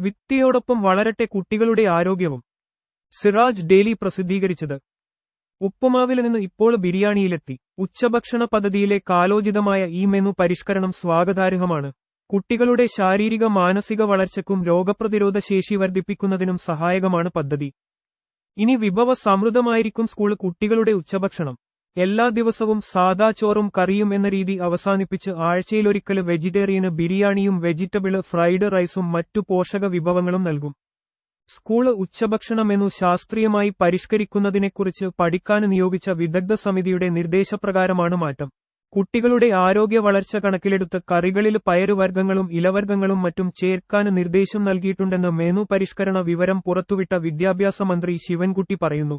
വിത്തിയോടൊപ്പം വളരട്ടെ കുട്ടികളുടെ ആരോഗ്യവും. സിറാജ് ഡെയിലി പ്രസിദ്ധീകരിച്ചത്. ഉപ്പുമാവിൽ നിന്ന് ഇപ്പോൾ ബിരിയാണിയിലെത്തി. ഉച്ചഭക്ഷണ പദ്ധതിയിലെ കാലോചിതമായ ഈ മെനു പരിഷ്കരണം സ്വാഗതാർഹമാണ്. കുട്ടികളുടെ ശാരീരിക മാനസിക വളർച്ചയ്ക്കും രോഗപ്രതിരോധ ശേഷി വർദ്ധിപ്പിക്കുന്നതിനും സഹായകമാണ് പദ്ധതി. ഇനി വിഭവ സമൃദ്ധമായിരിക്കും സ്കൂൾ കുട്ടികളുടെ ഉച്ചഭക്ഷണം. എല്ലാ ദിവസവും സാദാ ചോറും കറിയും എന്ന രീതി അവസാനിപ്പിച്ച് ആഴ്ചയിലൊരിക്കൽ വെജിറ്റേറിയന് ബിരിയാണിയും വെജിറ്റബിൾ ഫ്രൈഡ് റൈസും മറ്റു പോഷക വിഭവങ്ങളും നൽകും. സ്കൂൾ ഉച്ചഭക്ഷണമെന്നു ശാസ്ത്രീയമായി പരിഷ്കരിക്കുന്നതിനെക്കുറിച്ച് പഠിക്കാൻ നിയോഗിച്ച വിദഗ്ധ സമിതിയുടെ നിർദ്ദേശപ്രകാരമാണ് മാറ്റം. കുട്ടികളുടെ ആരോഗ്യ വളർച്ച കണക്കിലെടുത്ത് കറികളിൽ പയറുവർഗങ്ങളും ഇലവർഗങ്ങളും മറ്റും ചേർക്കാൻ നിർദ്ദേശം നൽകിയിട്ടുണ്ടെന്ന് മേനു പരിഷ്കരണ വിവരം പുറത്തുവിട്ട വിദ്യാഭ്യാസ മന്ത്രി ശിവൻകുട്ടി പറയുന്നു.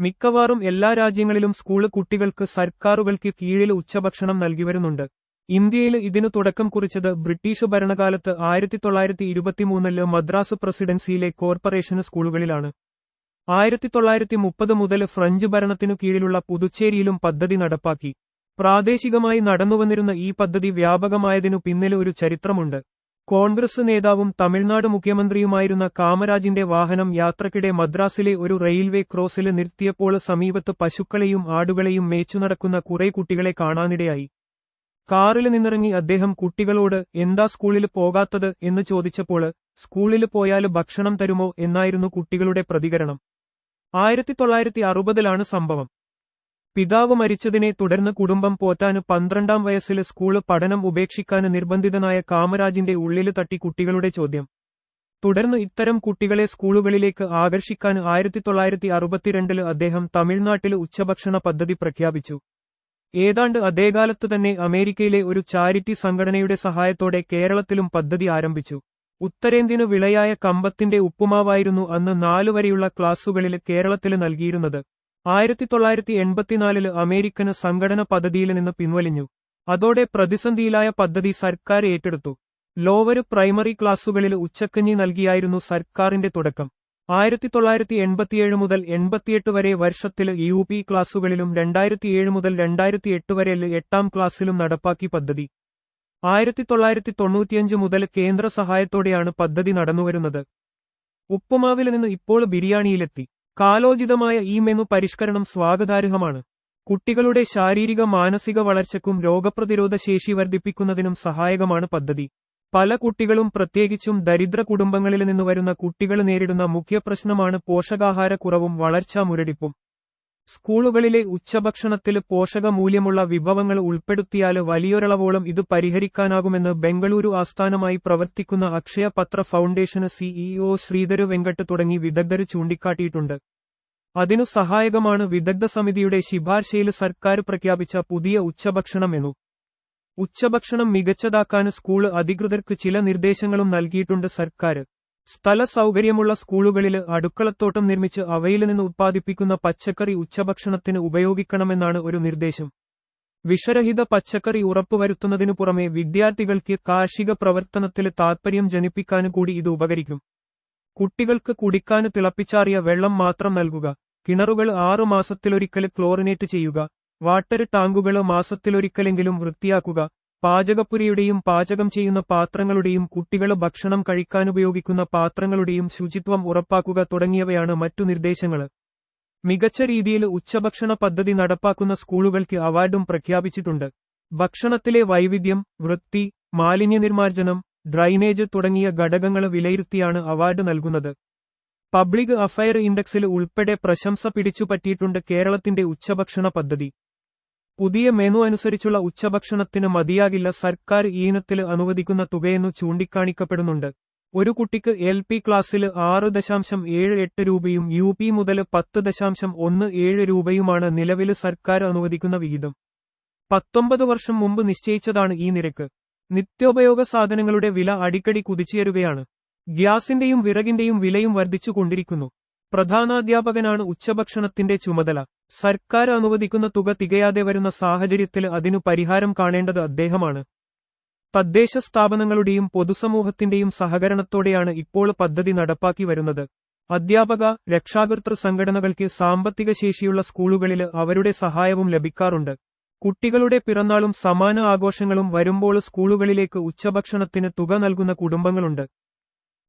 മിക്കവാറും എല്ലാ രാജ്യങ്ങളിലും സ്കൂൾ കുട്ടികൾക്ക് സർക്കാരുകൾക്ക് കീഴിൽ ഉച്ചഭക്ഷണം നൽകിവരുന്നുണ്ട്. ഇന്ത്യയിൽ ഇതിനു തുടക്കം കുറിച്ചത് ബ്രിട്ടീഷ് ഭരണകാലത്ത് ആയിരത്തി തൊള്ളായിരത്തി ഇരുപത്തിമൂന്നിൽ മദ്രാസ് പ്രസിഡൻസിയിലെ കോർപ്പറേഷൻ സ്കൂളുകളിലാണ്. ആയിരത്തി തൊള്ളായിരത്തി മുപ്പത് മുതൽ ഫ്രഞ്ച് ഭരണത്തിനു കീഴിലുള്ള പുതുച്ചേരിയിലും പദ്ധതി നടപ്പാക്കി. പ്രാദേശികമായി നടന്നുവന്നിരുന്ന ഈ പദ്ധതി വ്യാപകമായതിനു പിന്നിൽ ഒരു ചരിത്രമുണ്ട്. കോൺഗ്രസ് നേതാവും തമിഴ്നാട് മുഖ്യമന്ത്രിയുമായിരുന്ന കാമരാജിന്റെ വാഹനം യാത്രക്കിടെ മദ്രാസിലെ ഒരു റെയിൽവേ ക്രോസിൽ നിർത്തിയപ്പോൾ സമീപത്ത് പശുക്കളെയും ആടുകളെയും മേച്ചു നടക്കുന്ന കുറെ കുട്ടികളെ കാണാനിടയായി. കാറിൽ നിന്നിറങ്ങി അദ്ദേഹം കുട്ടികളോട് എന്താ സ്കൂളിൽ പോകാത്തത്? എന്ന് ചോദിച്ചപ്പോൾ സ്കൂളിൽ പോയാൽ ഭക്ഷണം തരുമോ? എന്നായിരുന്നു കുട്ടികളുടെ പ്രതികരണം. ആയിരത്തി തൊള്ളായിരത്തി അറുപതിലാണ് സംഭവം. പിതാവ് മരിച്ചതിനെ തുടർന്ന് കുടുംബം പോറ്റാന് പന്ത്രണ്ടാം വയസ്സിൽ സ്കൂൾ പഠനം ഉപേക്ഷിക്കാന് നിർബന്ധിതനായ കാമരാജിന്റെ ഉള്ളിൽ തട്ടി കുട്ടികളുടെ ചോദ്യം. തുടർന്ന് ഇത്തരം കുട്ടികളെ സ്കൂളുകളിലേക്ക് ആകർഷിക്കാൻ ആയിരത്തി തൊള്ളായിരത്തി അറുപത്തിരണ്ടിൽ അദ്ദേഹം തമിഴ്നാട്ടിൽ ഉച്ചഭക്ഷണ പദ്ധതി പ്രഖ്യാപിച്ചു. ഏതാണ്ട് അതേകാലത്ത് തന്നെ അമേരിക്കയിലെ ഒരു ചാരിറ്റി സംഘടനയുടെ സഹായത്തോടെ കേരളത്തിലും പദ്ധതി ആരംഭിച്ചു. ഉത്തരേന്ത്യനു വിളയായ കമ്പത്തിന്റെ ഉപ്പുമാവായിരുന്നു അന്ന് നാലുവരെയുള്ള ക്ലാസുകളിൽ കേരളത്തിൽ നൽകിയിരുന്നത്. ആയിരത്തി തൊള്ളായിരത്തി എൺപത്തിനാലിൽ അമേരിക്കന് സംഘടന പദ്ധതിയിൽ നിന്ന് പിൻവലിഞ്ഞു. അതോടെ പ്രതിസന്ധിയിലായ പദ്ധതി സർക്കാർ ഏറ്റെടുത്തു. ലോവര് പ്രൈമറി ക്ലാസുകളിൽ ഉച്ചക്കഞ്ഞി നൽകിയായിരുന്നു സർക്കാരിന്റെ തുടക്കം. ആയിരത്തി തൊള്ളായിരത്തി എൺപത്തിയേഴ് മുതൽ എൺപത്തിയെട്ട് വരെ വർഷത്തിൽ യു പി ക്ലാസുകളിലും രണ്ടായിരത്തിയേഴ് മുതൽ രണ്ടായിരത്തി എട്ട് വരെ എട്ടാം ക്ലാസ്സിലും നടപ്പാക്കി പദ്ധതി. ആയിരത്തി തൊള്ളായിരത്തി തൊണ്ണൂറ്റിയഞ്ച് മുതൽ കേന്ദ്ര സഹായത്തോടെയാണ് പദ്ധതി നടന്നുവരുന്നത്. ഉപ്പുമാവിൽ നിന്ന് ഇപ്പോൾ ബിരിയാണിയിലെത്തി. കാലോചിതമായ ഈ മെനു പരിഷ്കരണം സ്വാഗതാർഹമാണ്. കുട്ടികളുടെ ശാരീരിക മാനസിക വളർച്ചയ്ക്കും രോഗപ്രതിരോധ ശേഷി വർദ്ധിപ്പിക്കുന്നതിനും സഹായകമാണ് പദ്ധതി. പല കുട്ടികളും പ്രത്യേകിച്ചും ദരിദ്ര കുടുംബങ്ങളിൽ നിന്ന് വരുന്ന കുട്ടികൾ നേരിടുന്ന മുഖ്യപ്രശ്നമാണ് പോഷകാഹാരക്കുറവും വളർച്ചാ മുരടിപ്പും. സ്കൂളുകളിലെ ഉച്ചഭക്ഷണത്തിൽ പോഷകമൂല്യമുള്ള വിഭവങ്ങൾ ഉൾപ്പെടുത്തിയാൽ വലിയൊരളവോളം ഇത് പരിഹരിക്കാനാകുമെന്ന് ബംഗളൂരു ആസ്ഥാനമായി പ്രവർത്തിക്കുന്ന അക്ഷയ പത്ര ഫൗണ്ടേഷന് സിഇഒ ശ്രീധര് വെങ്കട്ട് തുടങ്ങി വിദഗ്ധർ ചൂണ്ടിക്കാട്ടിയിട്ടുണ്ട്. അതിനു സഹായകമാണ് വിദഗ്ധ സമിതിയുടെ ശിപാർശയിൽ സർക്കാർ പ്രഖ്യാപിച്ച പുതിയ ഉച്ചഭക്ഷണം മെനു ഉച്ചഭക്ഷണം മികച്ചതാക്കാൻ സ്കൂൾ അധികൃതർക്ക് ചില നിർദ്ദേശങ്ങളും നൽകിയിട്ടുണ്ട് സർക്കാർ. സ്ഥല സൗകര്യമുള്ള സ്കൂളുകളിൽ അടുക്കളത്തോട്ടം നിർമ്മിച്ച് അവയിൽ നിന്ന് ഉത്പാദിപ്പിക്കുന്ന പച്ചക്കറി ഉച്ചഭക്ഷണത്തിന് ഉപയോഗിക്കണമെന്നാണ് ഒരു നിർദ്ദേശം. വിഷരഹിത പച്ചക്കറി ഉറപ്പുവരുത്തുന്നതിനു പുറമെ വിദ്യാർത്ഥികൾക്ക് കാർഷിക പ്രവർത്തനത്തിൽ താൽപര്യം ജനിപ്പിക്കാനും കൂടി ഇത് ഉപകരിക്കും. കുട്ടികൾക്ക് കുടിക്കാന് തിളപ്പിച്ചാറിയ വെള്ളം മാത്രം നൽകുക. കിണറുകൾ ആറു മാസത്തിലൊരിക്കൽ ക്ലോറിനേറ്റ് ചെയ്യുക. വാട്ടർ ടാങ്കുകൾ മാസത്തിലൊരിക്കലെങ്കിലും വൃത്തിയാക്കുക. പാചകപ്പുരയുടെയും പാചകം ചെയ്യുന്ന പാത്രങ്ങളുടെയും കുട്ടികൾ ഭക്ഷണം കഴിക്കാനുപയോഗിക്കുന്ന പാത്രങ്ങളുടെയും ശുചിത്വം ഉറപ്പാക്കുക തുടങ്ങിയവയാണ് മറ്റു നിർദ്ദേശങ്ങൾ മികച്ച രീതിയിൽ ഉച്ചഭക്ഷണ പദ്ധതി നടപ്പാക്കുന്ന സ്കൂളുകൾക്ക് അവാർഡും പ്രഖ്യാപിച്ചിട്ടുണ്ട്. ഭക്ഷണത്തിലെ വൈവിധ്യം വൃത്തി മാലിന്യ നിർമാർജനം ഡ്രൈനേജ് തുടങ്ങിയ ഘടകങ്ങൾ വിലയിരുത്തിയാണ് അവാർഡ് നൽകുന്നത്. പബ്ലിക് അഫയർ ഇൻഡെക്സിൽ ഉൾപ്പെടെ പ്രശംസ പിടിച്ചുപറ്റിയിട്ടുണ്ട് കേരളത്തിന്റെ ഉച്ചഭക്ഷണ പദ്ധതി. പുതിയ മെനു അനുസരിച്ചുള്ള ഉച്ചഭക്ഷണത്തിന് മതിയാകില്ല. സർക്കാർ ഈനത്തിൽ അനുവദിക്കുന്ന തുകയെന്നു ചൂണ്ടിക്കാണിക്കപ്പെടുന്നുണ്ട്. ഒരു കുട്ടിക്ക് എൽ പി ക്ലാസ്സിൽ ആറ് ദശാംശം ഏഴ് എട്ട് രൂപയും യു പി മുതൽ പത്ത് ദശാംശം ഒന്ന് ഏഴ് രൂപയുമാണ് നിലവിൽ സർക്കാർ അനുവദിക്കുന്ന വിഹിതം. പത്തൊമ്പത് വർഷം മുമ്പ് നിശ്ചയിച്ചതാണ് ഈ നിരക്ക്. നിത്യോപയോഗ സാധനങ്ങളുടെ വില അടിക്കടി കുതിച്ചുയരുകയാണ്. ഗ്യാസിന്റെയും വിറകിന്റെയും വിലയും വർദ്ധിച്ചുകൊണ്ടിരിക്കുന്നു പ്രധാനാധ്യാപകനാണ് ഉച്ചഭക്ഷണത്തിന്റെ ചുമതല. സർക്കാർ അനുവദിക്കുന്ന തുക തികയാതെ വരുന്ന സാഹചര്യത്തിൽ അതിനു പരിഹാരം കാണേണ്ടത് അദ്ദേഹമാണ്. തദ്ദേശ സ്ഥാപനങ്ങളുടെയും പൊതുസമൂഹത്തിന്റെയും സഹകരണത്തോടെയാണ് ഇപ്പോൾ പദ്ധതി നടപ്പാക്കി വരുന്നത്. അധ്യാപക രക്ഷാകർത്തൃ സംഘടനകൾക്ക് സാമ്പത്തിക ശേഷിയുള്ള സ്കൂളുകളിൽ അവരുടെ സഹായവും ലഭിക്കാറുണ്ട്. കുട്ടികളുടെ പിറന്നാളും സമാന ആഘോഷങ്ങളും വരുമ്പോൾ സ്കൂളുകളിലേക്ക് ഉച്ചഭക്ഷണത്തിന് തുക നൽകുന്ന കുടുംബങ്ങളുണ്ട്.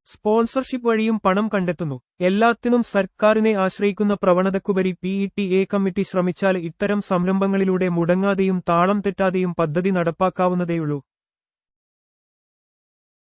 സ്പോൺസർഷിപ്പ് വഴിയും പണം കണ്ടെത്തുന്നു. എല്ലാത്തിനും സർക്കാരിനെ ആശ്രയിക്കുന്ന പ്രവണതക്കുപരി P E T A committee ശ്രമിച്ചാൽ ഇത്തരം സംരംഭങ്ങളിലൂടെ മുടങ്ങാതെയും താളം തെറ്റാതെയും പദ്ധതി നടപ്പാക്കാവുന്നതേയുള്ളൂ.